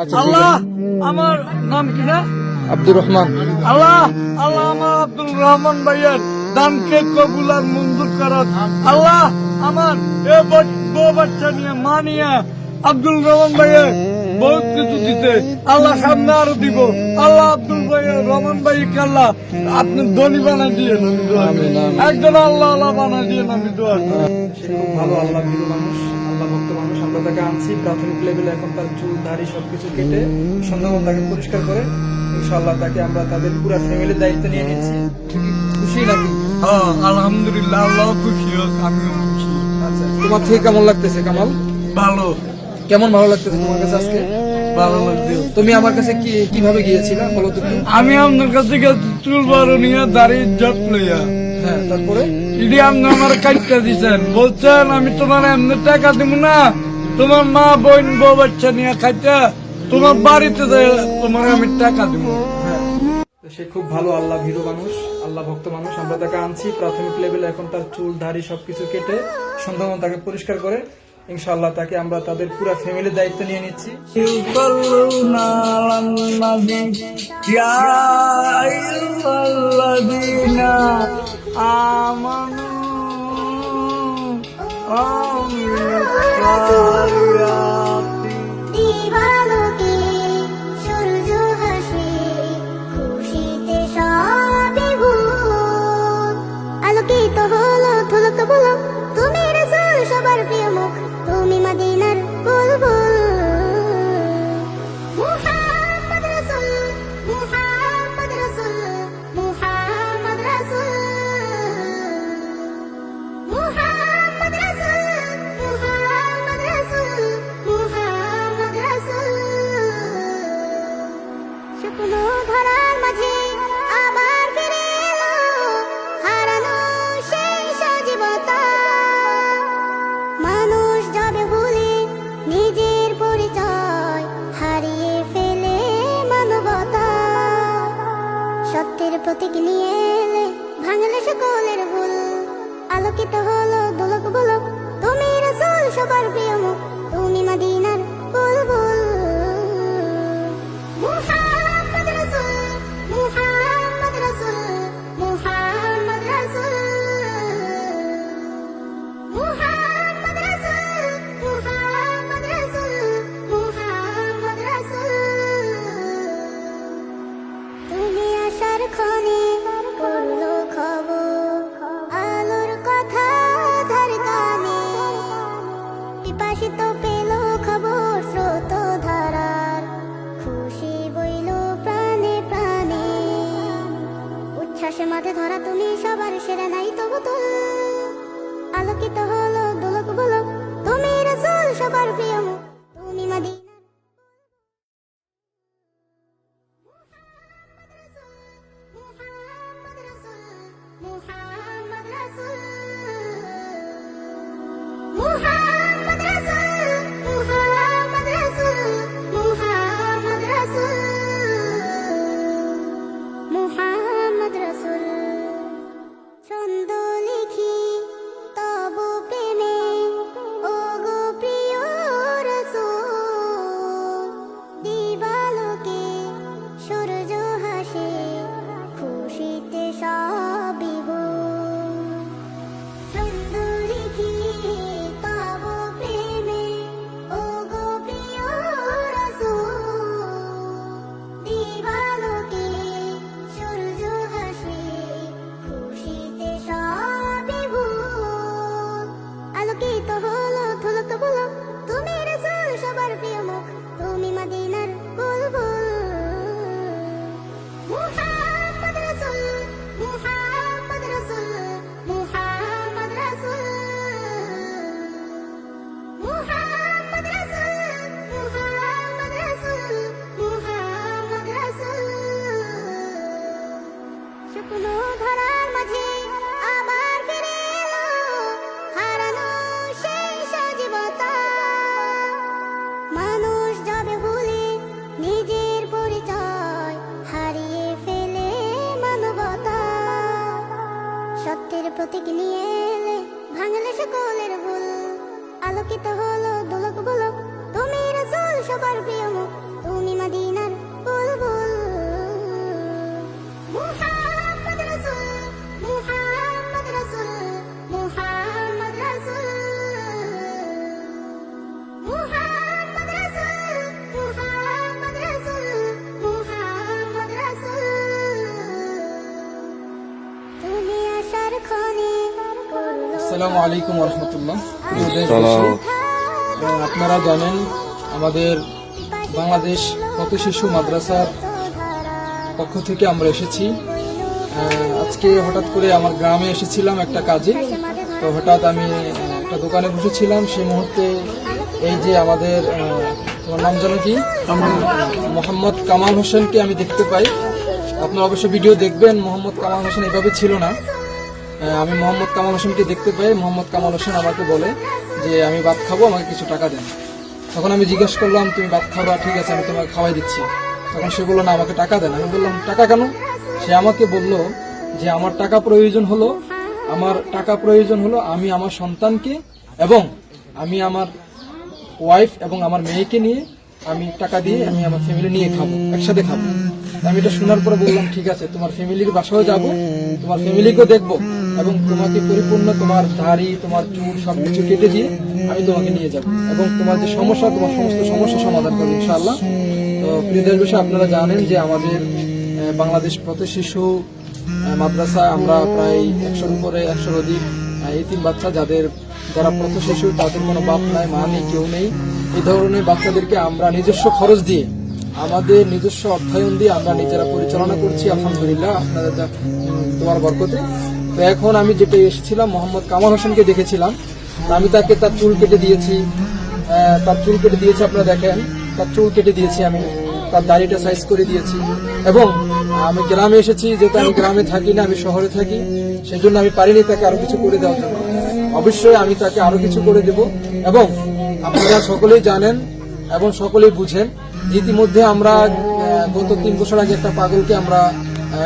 আচ্ছা, আল্লাহ আমার নাম কি না? আব্দুর রহমান। আল্লাহ আল্লাহ আমার আব্দুল রহমান ভাইয়ের দানকে কবুল আর মঞ্জুর করার। আল্লাহ আমার এ বউ বাচ্চা নিয়ে মা নিয়ে আব্দুল রহমান ভাইয়ের বহুত কিছু দিতে আল্লাহ সামনে আরও দিব। আল্লাহ আব্দুল ভাইয়ের রহমান ভাইকে আল্লাহ আপনি ধনী বানাই দিয়ে আমিন। একজন আল্লাহ আল্লাহ বানাই দিয়ে খুব ভালো আল্লাহ মানুষ আল্লাহ ভক্ত মানুষ আমরা তাকে আনছি প্রাথমিক লেভেলে এখন তার চুল দাড়ি সবকিছু কেটে সন্ধ্যাবন তাকে পরিষ্কার করে ইনশাআল্লাহ তাকে আমরা তাদের পুরো ফ্যামিলির দায়িত্ব নিয়ে নিচ্ছি। খুশি নাকি? হ্যাঁ। আলহামদুলিল্লাহ আল্লাহ খুশি হোক আমিও খুশি। আচ্ছা তোমার থেকে কেমন লাগতেছে কামাল? ভালো। কেমন ভালো লাগতেছে তোমার কাছে আজকে? ভালো লাগছে। তুমি আমার কাছে কি কীভাবে গিয়েছিলা? বলো তো আমি আপনার কাছে গেছি চুল নিয়ে দাঁড়িয়ে জট লইয়া। হ্যাঁ তারপরে? ইডি আপনি আমার কাটতে দিছেন। বলছেন আমি তোমার এমনি টাকা দিব না। তোমার মা বোন বউ বাচ্চা নিয়ে খাইতে তোমার বাড়িতে তোমার আমি টাকা দিব হ্যাঁ। সে খুব ভালো আল্লাহ ভীরু মানুষ আল্লাহ ভক্ত মানুষ। আমরা তাকে আনছি প্রাথমিক লেভেলে এখন তার চুল দাড়ি সবকিছু কেটে সন্ধ্যাবন তাকে পরিষ্কার করে ইনশাল্লাহ তাকে আমরা তাদের পুরো ফ্যামিলির দায়িত্ব নিয়ে নিচ্ছি। আমানু সত্যের প্রতীক নিয়ে এলে ভাঙলে সকলের ভুল। আলোকিত হলো দোলক বলক তুমি রসুল, সবার প্রিয় তুমি মদিনার শ্বাসে মাঝে ধরা তুমি সবার সেরা নাই, তবু আলোকিত হলো দুলক বলক, তুমি রসুল সবার আসসালামু আলাইকুম ওয়া আপনারা জানেন আমাদের বাংলাদেশ পথ শিশু মাদ্রাসার পক্ষ থেকে আমরা এসেছি। আজকে হঠাৎ করে আমার গ্রামে এসেছিলাম একটা কাজে। তো হঠাৎ আমি একটা দোকানে বসেছিলাম। সেই মুহূর্তে এই যে আমাদের তোমার নাম জানো কি? মোহাম্মদ। কামাল হোসেনকে আমি দেখতে পাই। আপনারা অবশ্যই ভিডিও দেখবেন মোহাম্মদ কামাল হোসেন এভাবে ছিল না। আমি মোহাম্মদ কামাল হোসেনকে দেখতে পাই। মোহাম্মদ কামাল হোসেন আমাকে বলে যে আমি ভাত খাব আমাকে কিছু টাকা দেন। তখন আমি জিজ্ঞেস করলাম, তুমি ভাত খাবা? ঠিক আছে, আমি তোমাকে খাওয়াই দিচ্ছি। তখন সে বলল, না, আমাকে টাকা দেন। আমি বললাম, টাকা কেন? সে আমাকে বলল যে, আমার টাকা প্রয়োজন হলো, আমার টাকা প্রয়োজন হলো আমি আমার সন্তানকে এবং আমি আমার ওয়াইফ এবং আমার মেয়েকে নিয়ে আমি টাকা দিয়ে আমি আমার ফ্যামিলি নিয়ে খাব, একসাথে খাব। আমি এটা শোনার পরে বললাম, ঠিক আছে, তোমার ফ্যামিলির বাসাও যাব, তোমার ফ্যামিলিকেও দেখব এবং তোমাকে পরিপূর্ণ তোমার দাড়ি, তোমার চুল সবকিছু কেটে দিয়ে আমি তোমাকে নিয়ে যাব। এবং তোমার যে সমস্যা, তোমার সমস্ত সমস্যা সমাধান করব ইনশাআল্লাহ। তো প্রিয় দেশবাসী আপনারা জানেন যে আমাদের বাংলাদেশ পথে শিশু মাদ্রাসায় আমরা প্রায় একশোর উপরে, একশোর অধিক এই তিন বাচ্চা যাদের, যারা পথ শিশু, তাদের কোনো বাপ নাই, মা নেই, কেউ নেই। এই ধরনের বাচ্চাদেরকে আমরা নিজস্ব খরচ দিয়ে, আমাদের নিজস্ব অর্থায়ন দিয়ে আমরা নিজেরা পরিচালনা করছি, আলহামদুলিল্লাহ। আপনাদের তোমার বরকতে। তো এখন আমি যেটা এসেছিলাম, মোহাম্মদ কামাল হোসেনকে দেখেছিলাম। আমি তাকে তার চুল কেটে দিয়েছি। তার চুল কেটে দিয়েছি, আপনারা দেখেন। তার চুল কেটে দিয়েছি আমি। তার দাড়িটা সাইজ করে দিয়েছি। এবং আমি গ্রামে এসেছি, যেহেতু আমি গ্রামে থাকি না, আমি শহরে থাকি সেই জন্য আমি পারিনি তাকে আরও কিছু করে দেওয়ার জন্য। অবশ্যই আমি তাকে আরও কিছু করে দেব। এবং আপনারা সকলেই জানেন এবং সকলেই বুঝেন, ইতিমধ্যে আমরা গত তিন বছর আগে একটা পাগলকে আমরা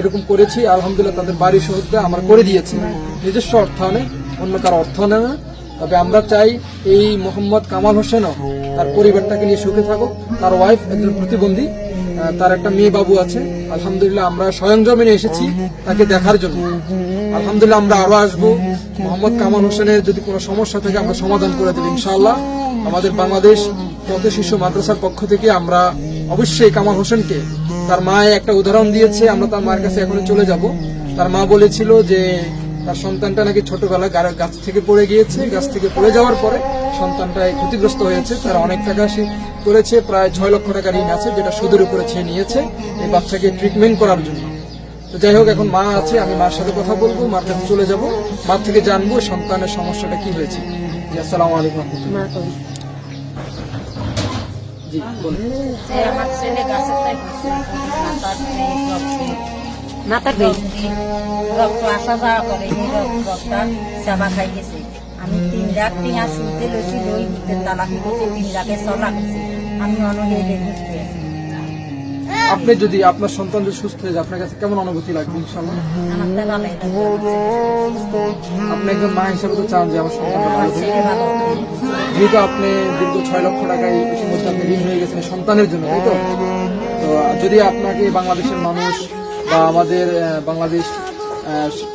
এরকম করেছি। আলহামদুলিল্লাহ তাদের বাড়ি সহিত আমরা করে দিয়েছি। নিজস্ব অর্থায়নে অন্য কারও অর্থায়নে না তবে আমরা চাই এই মোহাম্মদ কামাল হোসেনও তার পরিবারটাকে নিয়ে সুখে থাকুক, তার ওয়াইফ একজন প্রতিবন্ধী তার একটা মেয়ে বাবু আছে। আলহামদুলিল্লাহ আমরা স্বয়ং জমিনে এসেছি তাকে দেখার জন্য। আলহামদুলিল্লাহ আমরা আরও আসব। মোহাম্মদ কামাল হোসেনের যদি কোনো সমস্যা থাকে আমরা সমাধান করে দেবো ইনশাআল্লাহ। আমাদের বাংলাদেশ পথ শিশু মাদ্রাসার পক্ষ থেকে আমরা অবশ্যই কামাল হোসেনকে তার মা একটা উদাহরণ দিয়েছে, আমরা তার মায়ের কাছে এখন চলে যাব। তার মা বলেছিল যে তার সন্তানটা নাকি ছোটবেলায় গাছ থেকে পড়ে গিয়েছে, গাছ থেকে পড়ে যাওয়ার পরে সন্তানটা ক্ষতিগ্রস্ত হয়েছে। তার অনেক টাকা সে করেছে, প্রায় ছয় লক্ষ টাকা ঋণ আছে যেটা সুদের উপরে ছেয়ে নিয়েছে এই বাচ্চাকে ট্রিটমেন্ট করার জন্য। তো যাই হোক, এখন মা আছে, আমি মার সাথে কথা বলব, মার কাছে চলে যাব মা থেকে জানব সন্তানের সমস্যাটা কি হয়েছে। আসসালামু আলাইকুম। জি, বলুন। আমার ছেলে গাছের তাই মাথার এই রক্ত আসা যাওয়া করে এই রক্তটা সেবা খাই গেছে। আমি তিন লাখ টিয়া শুনতে লইছি ওই তালাকি করছি তিন লাখে ছ লাখ আমি অনুযায়ী ঘুরতে আছি আপনি যদি আপনার সন্তান যদি সুস্থ হয়ে যায় আপনার কাছে কেমন অনুভূতি লাগবে আপনি একজন মা হিসেবে তো চান যে আমার সন্তান ভালো যেহেতু আপনি দীর্ঘ ছয় লক্ষ টাকায় ইতিমধ্যে আপনি ঋণ হয়ে গেছেন সন্তানের জন্য তাই তো? তো যদি আপনাকে বাংলাদেশের মানুষ বা আমাদের বাংলাদেশ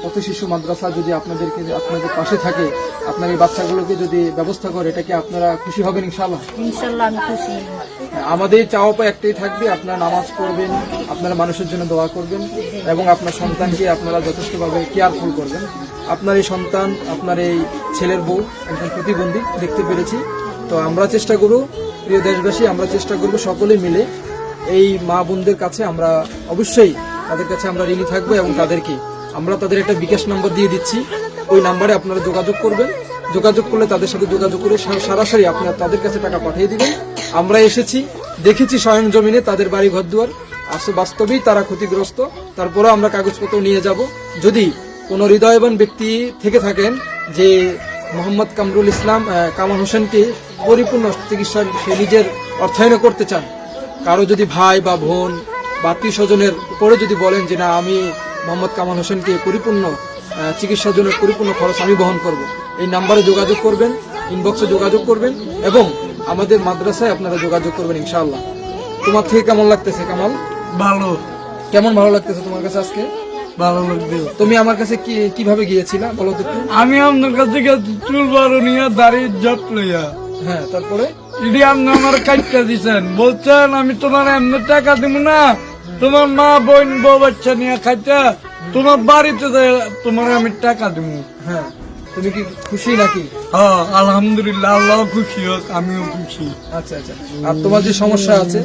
পথ শিশু মাদ্রাসা যদি আপনাদেরকে আপনাদের পাশে থাকে আপনার এই বাচ্চাগুলোকে যদি ব্যবস্থা করে এটা কি আপনারা খুশি হবেন ইনশাআল্লাহ? ইনশাল্লাহ আমি খুশি। আমাদের চাওয়া পাওয়া একটাই থাকবে আপনারা নামাজ পড়বেন আপনারা মানুষের জন্য দোয়া করবেন এবং আপনার সন্তানকে আপনারা যথেষ্টভাবে কেয়ারফুল করবেন। আপনার এই সন্তান আপনার এই ছেলের বউ একজন প্রতিবন্ধী দেখতে পেরেছি। তো আমরা চেষ্টা করব প্রিয় দেশবাসী আমরা চেষ্টা করব সকলে মিলে এই মা বোনদের কাছে আমরা অবশ্যই তাদের কাছে আমরা ঋণী থাকব এবং তাদেরকে আমরা তাদের একটা বিকাশ নাম্বার দিয়ে দিচ্ছি। ওই নাম্বারে আপনারা যোগাযোগ করবেন। যোগাযোগ করলে তাদের সাথে যোগাযোগ করে সরাসরি আপনারা তাদের কাছে টাকা পাঠিয়ে দিবেন। আমরা এসেছি, দেখেছি স্বয়ং জমিনে তাদের বাড়ি ঘর দুয়ার। আসলে বাস্তবেই তারা ক্ষতিগ্রস্ত। তারপরেও আমরা কাগজপত্র নিয়ে যাব। যদি কোনো হৃদয়বান ব্যক্তি থেকে থাকেন যে মোহাম্মদ কামরুল ইসলাম কামাল হোসেনকে পরিপূর্ণ চিকিৎসা সে নিজের অর্থায়ন করতে চান, কারও যদি ভাই বা বোন বা আত্মীয় স্বজনের উপরে যদি বলেন যে না আমি মোহাম্মদ কামাল হোসেনকে পরিপূর্ণ চিকিৎসার জন্য পরিপূর্ণ খরচ আমি বহন করব। এই নাম্বারে যোগাযোগ করবেন ইনবক্সে যোগাযোগ করবেন এবং আমাদের মাদ্রাসায় আপনারা যোগাযোগ করবেন ইনশাআল্লাহ। তোমার থেকে কেমন লাগতেছে কামাল? ভালো। কেমন ভালো লাগতেছে তোমার কাছে আজকে? ভালো লাগবে। তুমি আমার কাছে কি কীভাবে গিয়েছিলা বলো তো আমি আপনার কাছ চুল বড় নিয়ে দাড়ির যত লইয়া হ্যাঁ তারপরে? ইডি আপনি আমার কাজটা দিছেন। বলছেন আমি তোমার এমনি টাকা দিব না। তোমার মা বোন বউ বাচ্চা নিয়ে খাইতে তোমার বাড়িতে তোমার আমি টাকা দিব হ্যাঁ তুমি কি খুশি নাকি? হ্যাঁ আলহামদুলিল্লাহ আল্লাহ খুশি হোক আমিও খুশি। আচ্ছা আচ্ছা। আর তোমার যে সমস্যা আছে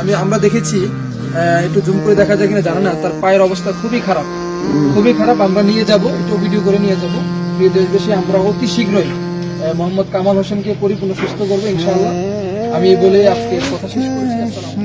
আমি আমরা দেখেছি আহ, একটু জুম করে দেখা যায় কিনা জানো না তার পায়ের অবস্থা খুবই খারাপ। খুবই খারাপ আমরা নিয়ে যাব একটু ভিডিও করে নিয়ে যাব। প্রিয় দেশবাসী আমরা অতি শীঘ্রই মোহাম্মদ কামাল হোসেনকে পরিপূর্ণ সুস্থ করবে ইনশাআল্লাহ। আমি বলে আজকে কথা শেষ করছি। আসসালামু